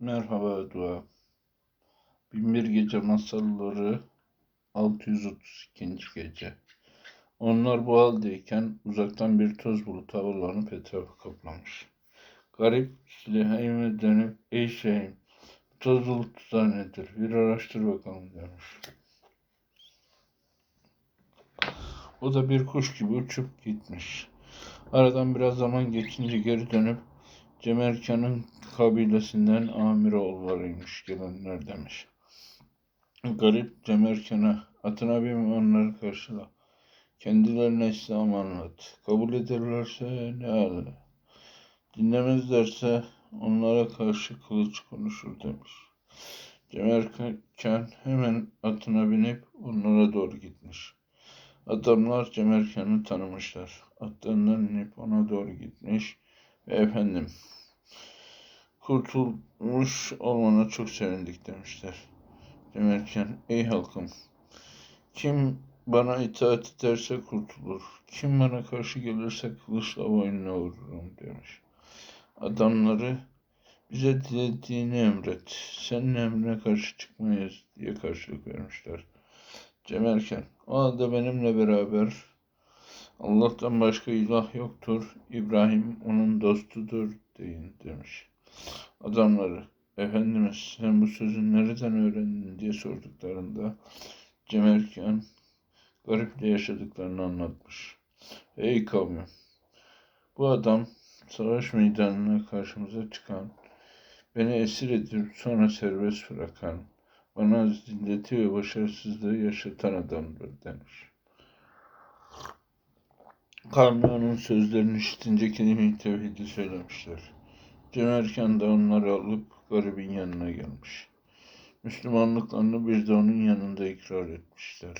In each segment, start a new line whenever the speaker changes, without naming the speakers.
Merhaba Dua. Binbir Gece Masalları 632. Gece. Onlar bu haldeyken uzaktan bir toz bulutu havalanıp etrafı kaplamış. Garip Süleyman'a dönüp ey şeyim toz bulutu da nedir? Bir araştır bakalım demiş. O da bir kuş gibi uçup gitmiş. Aradan biraz zaman geçince geri dönüp Cemerkan'ın kabilesinden Amiroğullarıymış gelenler demiş. Garip Cemerkan'a atına bin onları karşıla. Kendilerine İslam anlat. Kabul ederlerse ne ala. Dinlemezlerse onlara karşı kılıç konuşur demiş. Cemerkan hemen atına binip onlara doğru gitmiş. Adamlar Cemerkan'ı tanımışlar. Atlarından inip ona doğru gitmiş ve efendim kurtulmuş olmana çok sevindik demişler. Cemerkan ey halkım kim bana itaat ederse kurtulur. Kim bana karşı gelirse kılıçla boynuna vururum demiş. Adamları bize dilediğini emret. Senin emrine karşı çıkmayız diye karşılık vermişler. Cemerken o halde benimle beraber Allah'tan başka ilah yoktur. İbrahim onun dostudur deyin demiş. Adamları Efendimiz sen bu sözü nereden öğrendin diye sorduklarında Cemerkan gariple yaşadıklarını anlatmış. Ey kavmim bu adam savaş meydanına karşımıza çıkan, beni esir edip sonra serbest bırakan, bana zilleti ve başarısızlığı yaşatan adamdır demiş. Kavmi sözlerini işitince kelime-i tevhidi söylemişler. Cemerken de onları alıp garibin yanına gelmiş. Müslümanlıklarını bir de onun yanında ikrar etmişler.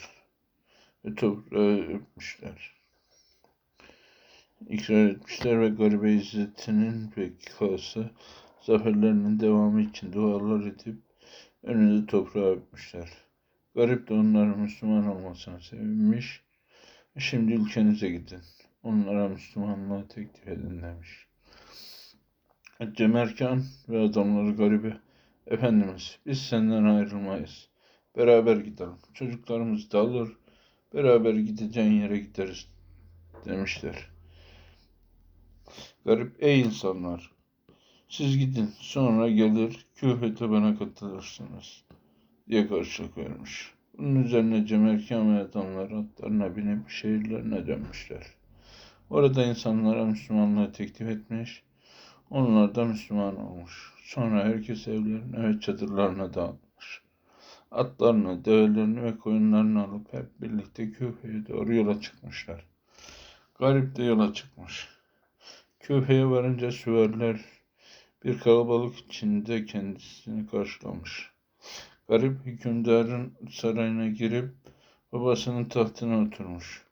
Ve toprağı öpmüşler. İkrar etmişler ve garibe izzetinin bekası, zaferlerinin devamı için dualar edip önünde toprağı öpmüşler. Garip de onların Müslüman olmasına sevinmiş. Şimdi ülkenize gidin. Onlara Müslümanlığı teklif edin demiş. Cemerkan ve adamları garibe. Efendimiz biz senden ayrılmayız. Beraber gidelim. Çocuklarımız da alır. Beraber gideceğin yere gideriz demişler. Garip ey insanlar siz gidin sonra gelir küfete bana katılırsınız diye karşılık vermiş. Bunun üzerine Cemerkan ve adamlar atlarına binip şehirlerine dönmüşler. Orada insanlara Müslümanlığı teklif etmiş, onlar da Müslüman olmuş. Sonra herkes evlerine ve çadırlarına dağılmış. Atlarını, develerini ve koyunlarını alıp hep birlikte Küfe'ye doğru yola çıkmışlar. Garip de yola çıkmış. Küfe'ye varınca süvariler bir kalabalık içinde kendisini karşılamış. Garip hükümdarın sarayına girip babasının tahtına oturmuş.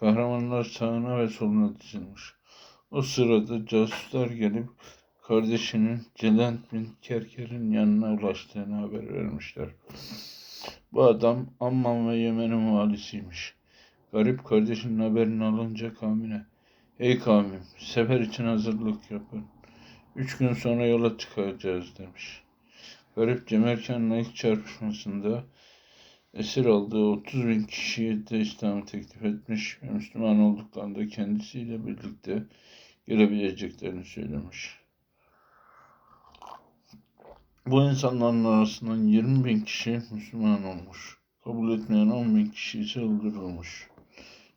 Kahramanlar sağına ve soluna dizilmiş. O sırada casuslar gelip kardeşinin Celent bin Kerker'in yanına ulaştığını haber vermişler. Bu adam Amman ve Yemen'in valisiymiş. Garip kardeşinin haberini alınca kavmine, Ey kavmim, sefer için hazırlık yapın. Üç gün sonra yola çıkacağız demiş. Garip Cemerkan'la ilk çarpışmasında esir aldığı 30 bin kişiye de İslam'ı teklif etmiş ve Müslüman olduklarında kendisiyle birlikte gelebileceklerini söylemiş. Bu insanların arasından 20 bin kişi Müslüman olmuş. Kabul etmeyen 10 bin kişi ise öldürülmüş.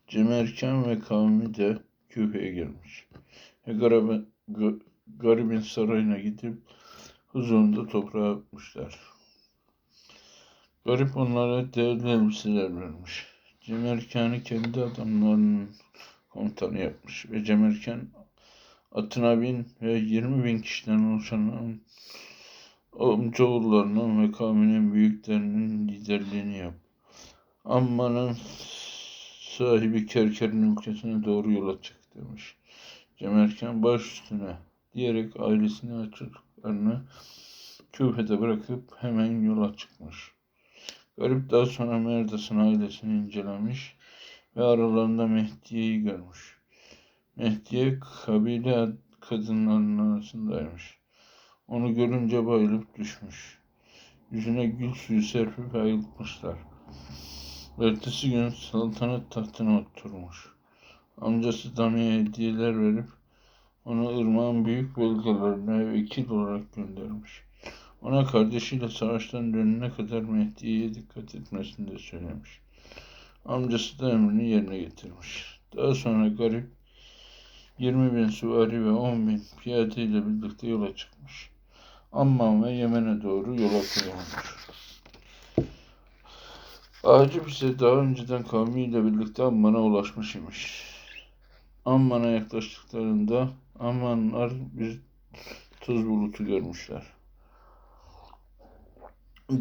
Cemerkan ve kavmi de Küfe'ye gelmiş. Ve garibin, sarayına gidip huzurunda toprağa öpmüşler. Garip onlara değerli elbiseler vermiş. Cemerkan'ı kendi adamlarının komutanı yapmış ve Cemerkan atına bin ve 20 bin kişiden oluşan amcaoğullarının ve kavminin büyüklerinin liderliğini yap. Amman'ın sahibi Kerker'in ülkesine doğru yola çık demiş. Cemerkan baş üstüne diyerek ailesini açıklarını küfede bırakıp hemen yola çıkmış. Garip daha sonra Merdas'ın ailesini incelemiş ve aralarında Mehdiye'yi görmüş. Mehdiye kabile kadınlarının arasındaymış. Onu görünce bayılıp düşmüş. Yüzüne gül suyu serpip ayıltmışlar. Ertesi gün saltanat tahtına oturmuş. Amcası Dami'ye hediyeler verip onu ırmağın büyük bölgelerine vekil olarak göndermiş. Ona kardeşiyle savaştan dönene kadar Mehdi'ye dikkat etmesini de söylemiş. Amcası da emrini yerine getirmiş. Daha sonra garip 20 bin süvari ve 10 bin piyade ile birlikte yola çıkmış. Amman ve Yemen'e doğru yola koyulmuş. Acip ise daha önceden kavmiyle birlikte Amman'a ulaşmış imiş. Amman'a yaklaştıklarında Ammanlar bir toz bulutu görmüşler.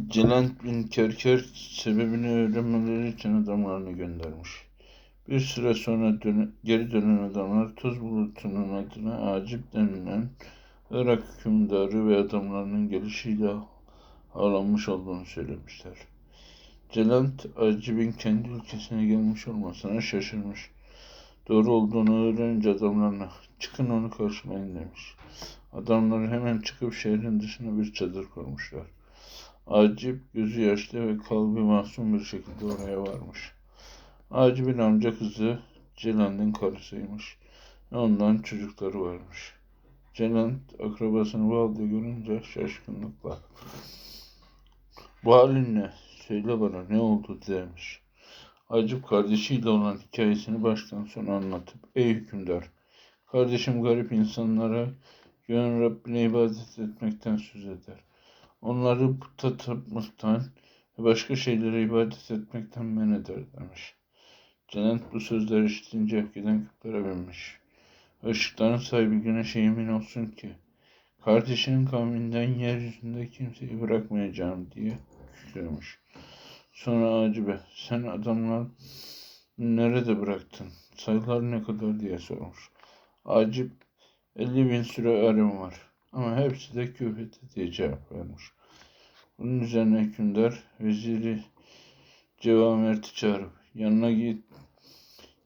Celent bin Kerker sebebini öğrenmeleri için adamlarını göndermiş. Bir süre sonra döne- geri dönen adamlar toz bulutunun adına Acip denilen Irak hükümdarı ve adamlarının gelişiyle ağlanmış olduğunu söylemişler. Celent, Acib'in kendi ülkesine gelmiş olmasına şaşırmış. Doğru olduğunu öğrenince adamlarına çıkın onu karşılayın demiş. Adamlar hemen çıkıp şehrin dışına bir çadır kurmuşlar. Acip gözü yaşlı ve kalbi masum bir şekilde oraya varmış. Acip'in amca kızı Celent'in karısıymış ondan çocukları varmış. Celent akrabasını bu halde görünce şaşkınlıkla bu halin ne? Söyle bana ne oldu demiş. Acip kardeşiyle olan hikayesini baştan sona anlatıp ey hükümdar kardeşim garip insanlara göğün Rabbine ibadet etmekten söz eder. Onları puta tapmaktan başka şeylere ibadet etmekten men eder demiş. Cennet bu sözleri işitince öfkeden küplere binmiş. Işıkların sahibi güneşe yemin olsun ki kardeşinin kavminden yeryüzünde kimseyi bırakmayacağım diye kükrüyormuş. Sonra Acibe sen adamlar nerede bıraktın? Sayılar ne kadar diye sormuş. Acip 50 bin süre arım var. Ama hepsi de küfete diye cevap vermiş. Bunun üzerine hükümdar veziri Cevamert'i çağırıp yanına git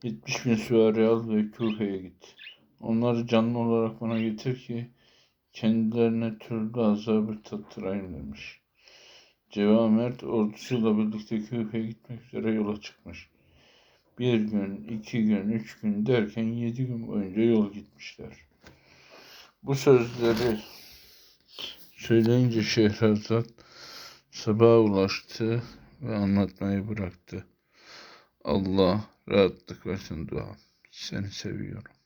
70 bin süvari al ve Küfe'ye git. Onları canlı olarak bana getir ki kendilerine türlü azabı tattırayım demiş. Cevamert ordusuyla birlikte Küfe'ye gitmek üzere yola çıkmış. Bir gün, iki gün, üç gün derken yedi gün boyunca yol gitmişler. Bu sözleri söyleyince Şehrazat sabaha ulaştı ve anlatmayı bıraktı. Allah rahatlık versin duam. Seni seviyorum.